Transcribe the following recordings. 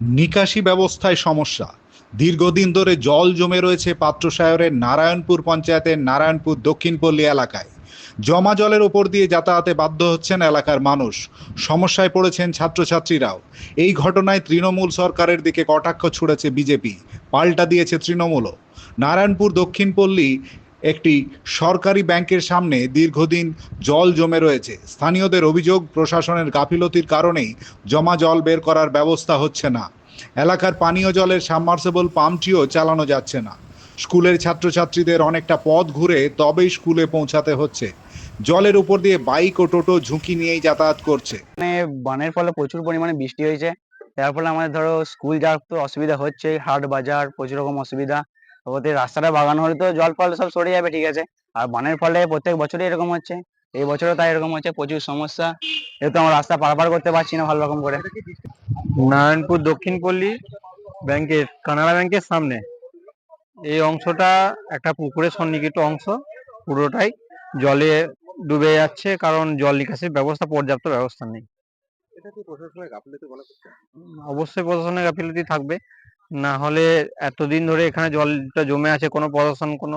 নিকাশি ব্যবস্থায় সমস্যা। দীর্ঘদিন ধরে জল জমে রয়েছে পাত্রসায়রের নারায়ণপুর পঞ্চায়েতের নারায়ণপুর দক্ষিণপল্লী এলাকায়। জমা জলের ওপর দিয়ে যাতায়াতে বাধ্য হচ্ছেন এলাকার মানুষ। সমস্যায় পড়েছেন ছাত্রছাত্রীরাও। এই ঘটনায় তৃণমূল সরকারের দিকে কটাক্ষ ছুড়েছে বিজেপি। পাল্টা দিয়েছে তৃণমূলও। নারায়ণপুর দক্ষিণপল্লী একটি সরকারি ব্যাংকের সামনে দীর্ঘদিন জল জমে রয়েছে। স্থানীয়দের অভিযোগ, প্রশাসনের গাফিলতির কারণেই জমা জল বের করার ব্যবস্থা হচ্ছে না। এলাকার পানীয় জলের সাবমার্সেবল পাম্পটিও চালানো যাচ্ছে না। স্কুলের ছাত্রছাত্রীদের অনেকটা পথ ঘুরে তবেই স্কুলে পৌঁছাতে হচ্ছে। জলের উপর দিয়ে বাইক ও টোটো ঝুঁকি নিয়েই যাতায়াত করছে। মানে বানের ফলে প্রচুর পরিমাণে বৃষ্টি হয়েছে। যার ফলে আমাদের ধরো স্কুল যাওয়ার তো অসুবিধা হচ্ছে হাট বাজার, প্রচুর রকম অসুবিধা। ওদের রাস্তাটা বাগানো হলে তো জল ফল সব সরে যাবে ঠিক আছে? আর বানের ফলে প্রত্যেক বছরই এরকম হচ্ছে। এই বছরও তাই এরকম হচ্ছে প্রচুর সমস্যা। যেহেতু আমরা রাস্তা পারাপার করতে পারছি না ভালো রকম করে। নারায়ণপুর দক্ষিণ পল্লী ব্যাংকের কানাড়া ব্যাংকের সামনে। এই অংশটা একটা পুকুরের সন্নিহিত অংশ পুরোটাই জলে ডুবে যাচ্ছে কারণ জল নিকাশির ব্যবস্থা পর্যাপ্ত ব্যবস্থা নেই। অবশ্যই প্রশাসনের গাফিলতি থাকবে। না হলে এতদিন ধরে এখানে জলটা জমে আছে কোনো প্রশাসন কোনো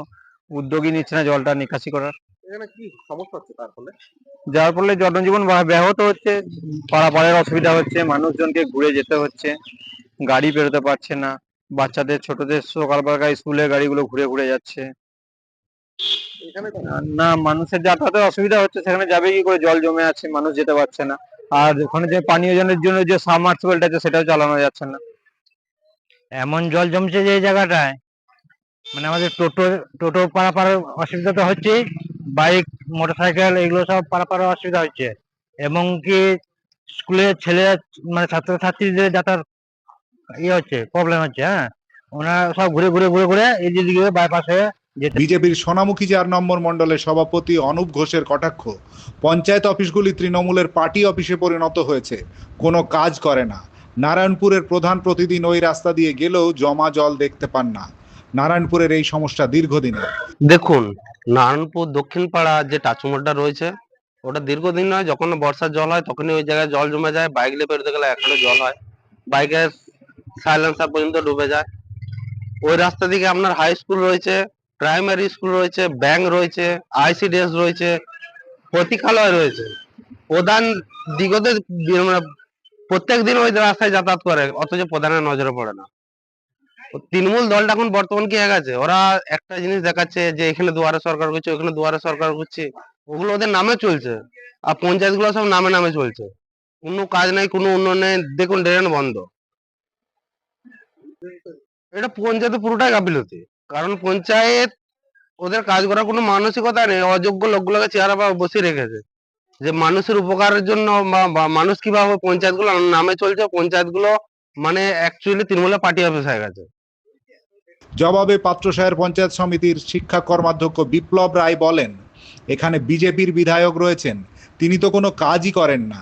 উদ্যোগই নিচ্ছে না জলটা নিকাশি করার। এখানে কি সমস্যা হচ্ছে তার ফলে? যার ফলে জনজীবন ব্যাহত হচ্ছে পারাপারের অসুবিধা হচ্ছে মানুষজনকে ঘুরে যেতে হচ্ছে গাড়ি বেরোতে পারছে না বাচ্চাদের ছোটদের সকালবেলা স্কুলের গাড়িগুলো ঘুরে ঘুরে যাচ্ছে। না মানুষের যাতায়াতের অসুবিধা হচ্ছে সেখানে যাবে কি করে? জল জমে আছে মানুষ যেতে পারছে না। আর ওখানে যে পানীয় জলের জন্য যে সাবমার্সিবলটা আছে সেটাও চালানো যাচ্ছে না। এমন জল জমছে যে এই জায়গাটায় মানে আমাদের টোটো টোটো পারাপারের অসুবিধা তো হচ্ছে বাইক, মোটরসাইকেল এগুলো সব পারাপারের অসুবিধা হচ্ছে। এবং কি স্কুলের ছেলে মানে ছাত্রছাত্রীদের যাতায়াত ইয়ে হচ্ছে প্রবলেম হচ্ছে হ্যাঁ? ওনারা সব ঘুরে ঘুরে ঘুরে ঘুরে এই দিকে বাইপাস হয়ে বিজেপির সোনামুখী চার নম্বর মণ্ডলের সভাপতি অনুপ ঘোষের কটাক্ষ, পঞ্চায়েত অফিসগুলি তৃণমূলের পার্টি অফিসে পরিণত হয়েছে, কোনো কাজ করে না। নারায়ণপুরের প্রধান প্রতিদিন ওই রাস্তা দিয়ে গেলেও জমা জল দেখতে পান না। নারায়ণপুরের এই সমস্যা দীর্ঘদিনের। দেখুন, নারায়ণপুর দক্ষিণ পাড়া যে টাচুমোড়টা রয়েছে, ওটা দীর্ঘদিন নয়, যখন বর্ষার জল হয় তখনই ওই জায়গায় জল জমে যায়, বাইক নিয়ে বেরোতে গেলে এখনও জল হয়, বাইকের সাইলেন্সার পর্যন্ত ডুবে যায়। ওই রাস্তা দিকে আপনার হাই স্কুল রয়েছে, প্রাইমারি স্কুল রয়েছে, ব্যাংক রয়েছে, আইসিডিএস রয়েছে প্রতীক্ষালয় রয়েছে। প্রধান দিগতে প্রত্যেক দিন ওই রাস্তায় যাতায়াত করে, অথচ প্রধানের নজরে পড়ে না। তৃণমূল দলটা এখন বর্তমান কি গেছে ওরা একটা জিনিস দেখাচ্ছে যে এখানে দুয়ারে সরকার করছে ওখানে দুয়ারে সরকার করছে ওগুলো ওদের নামে চলছে। আর পঞ্চায়েতগুলো সব নামে নামে চলছে। কোনো কাজ নাই, কোনো উন্নয়ন দেখুন ড্রেন বন্ধ। এটা পঞ্চায়েত পুরোটাই গাফিলতি। কারণ পঞ্চায়েত ওদের কাজ করার কোনো মানসিকতা নেই, অযোগ্য লোকগুলোকে চেহারা বসিয়ে রেখেছে। যে মানুষের উপকারের জন্য বা বা মানুষ কীভাবে পঞ্চায়েতগুলো নামে চলছে পঞ্চায়েতগুলো মানে অ্যাকচুয়ালি তৃণমূলের পার্টি অফিস হয়ে গেছে। জবাবে পাত্রসায়ের পঞ্চায়েত সমিতির শিক্ষা কর্মাধ্যক্ষ বিপ্লব রায় বলেন এখানে বিজেপির বিধায়ক রয়েছেন তিনি তো কোনো কাজই করেন না।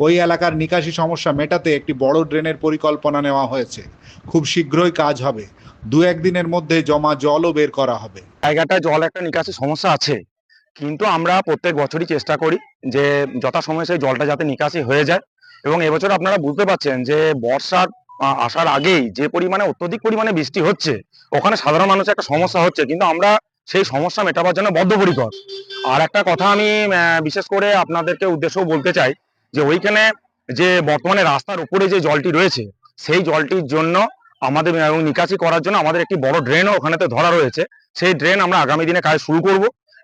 ওই এলাকার নিকাশি সমস্যা মেটাতে একটি বড় ড্রেনের পরিকল্পনা নেওয়া হয়েছে। খুব শীঘ্রই কাজ হবে। দু একদিনের মধ্যে জমা জলও বের করা হবে। জায়গাটায় জল একটা নিকাশি সমস্যা আছে। কিন্তু আমরা প্রত্যেক বছরই চেষ্টা করি যে যথাসময়ে সেই জলটা যাতে নিকাশি হয়ে যায়। এবং এবছর আপনারা বুঝতে পারছেন যে বর্ষার আসার আগেই যে পরিমাণে, অত্যধিক পরিমাণে বৃষ্টি হচ্ছে, ওখানে সাধারণ মানুষের একটা সমস্যা হচ্ছে। কিন্তু আমরা সেই সমস্যা মেটাবার জন্য বদ্ধপরিকর। আর একটা কথা আমি বিশেষ করে আপনাদেরকে উদ্দেশ্যও বলতে চাই যে ওইখানে যে বর্তমানে রাস্তার উপরে যে জলটি রয়েছে, সেই জলটির জন্য আমাদের, এবং নিকাশি করার জন্য আমাদের একটি বড় ড্রেনও ওখানেতে ধরা রয়েছে। সেই ড্রেন আমরা আগামী দিনে কাজ শুরু করব।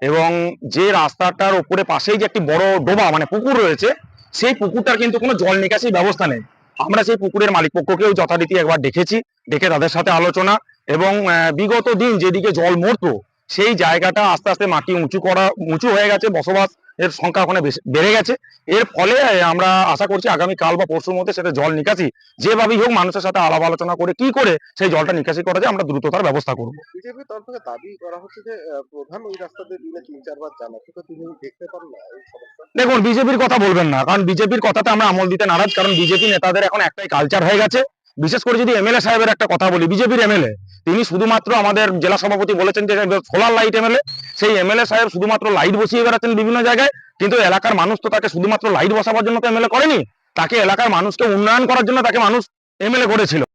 এবং যে রাস্তাটার ওপরে পাশেই যে একটি বড় ডোবা মানে পুকুর রয়েছে, সেই পুকুরটার কিন্তু কোনো জল নিকাশি ব্যবস্থা নেই। আমরা সেই পুকুরের মালিক পক্ষকেও যথারীতি একবার দেখেছি, দেখে তাদের সাথে আলোচনা এবং বিগত দিন যেদিকে জল মরতো, সেই জায়গাটা আস্তে আস্তে মাটি উঁচু করা, উঁচু হয়ে গেছে বসবাস এর সংখ্যা ওখানে বেড়ে গেছে। এর ফলে আমরা আশা করছি আগামী কাল বা পরশুর মধ্যে সেটা জল নিকাশি যেভাবেই হোক মানুষের সাথে আলাপ আলোচনা করে কি করে সেই জলটা নিকাশি করা যায় আমরা দ্রুততার ব্যবস্থা করব। বিজেপির তরফ থেকে দাবি করা হচ্ছে যে প্রধান ওই দিনে তিন চারবার যান তিনি দেখতে পান না দেখুন বিজেপির কথা বলবেন না কারণ বিজেপির কথাতে আমরা আমল দিতে নারাজ কারণ বিজেপি নেতাদের এখন একটাই কালচার হয়ে গেছে। বিশেষ করে যদি এমএলএ সাহেবের একটা কথা বলি, বিজেপির এমএলএ তিনি শুধুমাত্র আমাদের জেলা সভাপতি বলেছেন যে সোলার লাইট এমএলএ সেই এমএলএ সাহেব শুধুমাত্র লাইট বসিয়ে বেড়াচ্ছেন বিভিন্ন জায়গায়, কিন্তু এলাকার মানুষ তো তাকে শুধুমাত্র লাইট বসাবার জন্য তো এমএলএ করেনি, তাকে এলাকার মানুষকে উন্নয়ন করার জন্য তাকে মানুষ এমএলএ করেছিল।